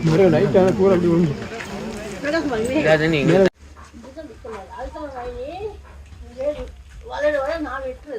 ഇവിടെ ലൈറ്റാണ് കൂടെ ഇവിടെ വളരെ വളരെ നാം വിട്ടത്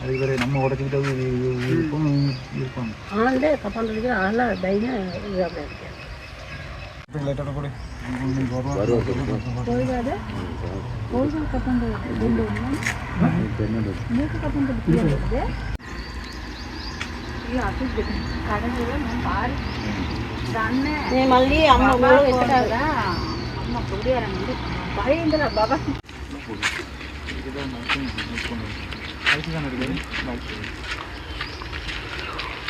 வெட்டுறது அதுவரை நம்ம உடச்சிக்கிட்டது இருக்கும் இருக்கும் ஆண்டே கப்பாண்டதுக்கு அதெல்லாம் தைரியம் இதாக இருக்கு. லேட்டாக கூட. போயிடாது போயிடும் கப்பாண்டது ரெண்டு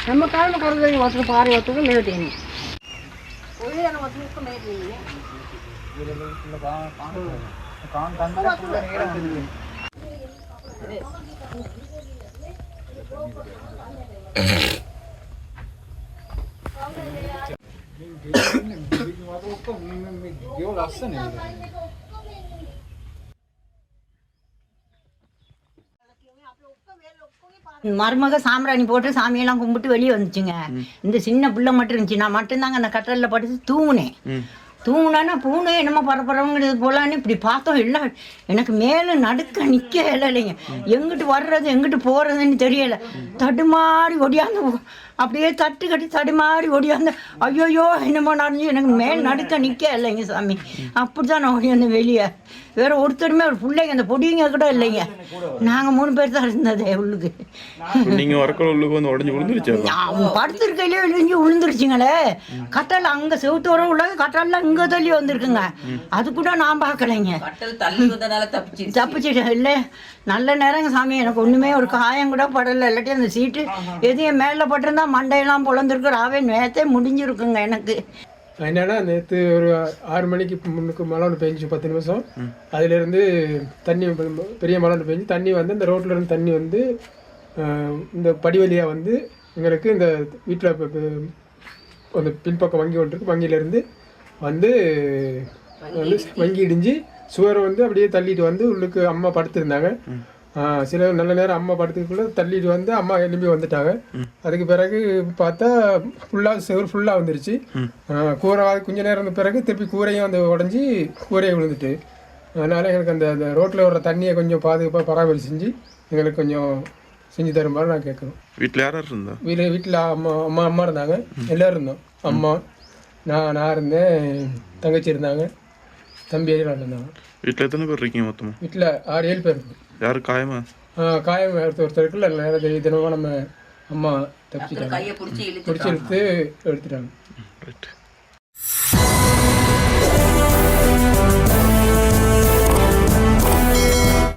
நம்ம காரண கருதை வசதி பாரி வத்துக்கு லேட் என்ன ஒரே அந்த வசதிக்கு லேட் இல்லையே கான் దేవుడు వస్తాను மருமக சாம்பிராணி போட்டு சாமியெல்லாம் கும்பிட்டு வெளியே வந்துச்சுங்க. இந்த சின்ன பிள்ளை மட்டும் இருந்துச்சு. நான் மட்டும்தாங்க அந்த கட்டலில் படுத்து தூங்குனேன். தூங்குனானா பூனை என்னமோ பரப்புறவங்கிறது போலான்னு இப்படி பார்த்தோம். இல்லை எனக்கு மேலே நடுக்க நிற்க இல்லைங்க எங்கிட்டு வர்றது எங்கிட்டு போகிறதுன்னு தெரியலை. தடுமாறி ஒடியாந்து அப்படியே தட்டு கட்டி தடுமாறி ஒடியாந்து ஐயோயோ என்னமோ நடந்து எனக்கு மேல் நடுக்க நிற்க இல்லைங்க சாமி. அப்படி தான் நான் ஓடியாந்து வெளியே. வேற ஒருத்தருமே ஒரு பிள்ளைங்க அந்த பொடிங்க கூட இல்லைங்க. நாங்கள் மூணு பேர் தான் இருந்தது உள்ளுக்கு. நீங்க வரக்குள்ள உள்ளுக்கு வந்து உடஞ்சு விழுந்துருச்சு படுத்திருக்கையிலே விழுந்து விழுந்துருச்சுங்களே. கட்டல் அங்கே செவுத்தோர உள்ள கட்டல்லாம் இங்கே தள்ளி வந்திருக்குங்க. அது கூட நான் பார்க்கலைங்க. தள்ளி வந்தனால தப்பிச்சு தப்பிச்சிட்டேன். இல்லை நல்ல நேரங்க சாமி. எனக்கு ஒன்றுமே ஒரு காயம் கூட படலை. இல்லாட்டி அந்த சீட்டு எதையும் மேலே பட்டிருந்தா மண்டையெல்லாம் பொழந்திருக்கு. ராவே நேரத்தே முடிஞ்சிருக்குங்க எனக்கு. என்னன்னா நேற்று ஒரு ஆறு மணிக்கு முன்னுக்கு மழை ஒன்று பெஞ்சு பத்து நிமிஷம். அதுலேருந்து தண்ணி பெரிய மழை ஒன்று பெஞ்சு தண்ணி வந்து இந்த ரோட்ல இருந்து தண்ணி வந்து இந்த படி வழியா வந்து எங்களுக்கு இந்த வீட்டில் அந்த பின்பக்கம் வங்கி ஒன்று இருக்கு. வங்கியிலேருந்து வந்து வந்து வங்கி இடிஞ்சு சுவரை வந்து அப்படியே தள்ளிட்டு வந்து உள்ளுக்கு அம்மா படுத்திருந்தாங்க. சில நல்ல நேரம் அம்மா படுத்துக்குள்ள தள்ளிட்டு வந்து அம்மா எழும்பி வந்துட்டாங்க. அதுக்கு பிறகு பார்த்தா ஃபுல்லாக செவர் ஃபுல்லாக வந்துருச்சு. கூரை கொஞ்ச நேரம் இருந்த பிறகு திருப்பி கூரையும் வந்து உடஞ்சி கூரையை விழுந்துட்டு. அதனால எங்களுக்கு அந்த அந்த ரோட்டில் வர்ற தண்ணியை கொஞ்சம் பாதுகாப்பாக பராமரி செஞ்சு எங்களுக்கு கொஞ்சம் செஞ்சு தருமாறு நான் கேட்குறோம். வீட்டில் யார் யார் இருந்தா? வீட்டில் வீட்டில் அம்மா அம்மா அம்மா இருந்தாங்க. எல்லோரும் இருந்தோம். அம்மா நான் நான் இருந்தேன் தங்கச்சி இருந்தாங்க. தம்பி எல்லாம் இருந்தாங்க வீட்டில் எத்தனை பேர் இருக்கீங்க மொத்தமா? வீட்டில் ஆறு ஏழு பேர் யாரு காயமா? ஆ, காயம் ஒருத்தர் இருக்குல்ல நேரம் தினமும் நம்ம அம்மா தப்பிச்சிட்டாங்க. கையை பிடிச்சி இழுத்து எடுத்துட்டாங்க.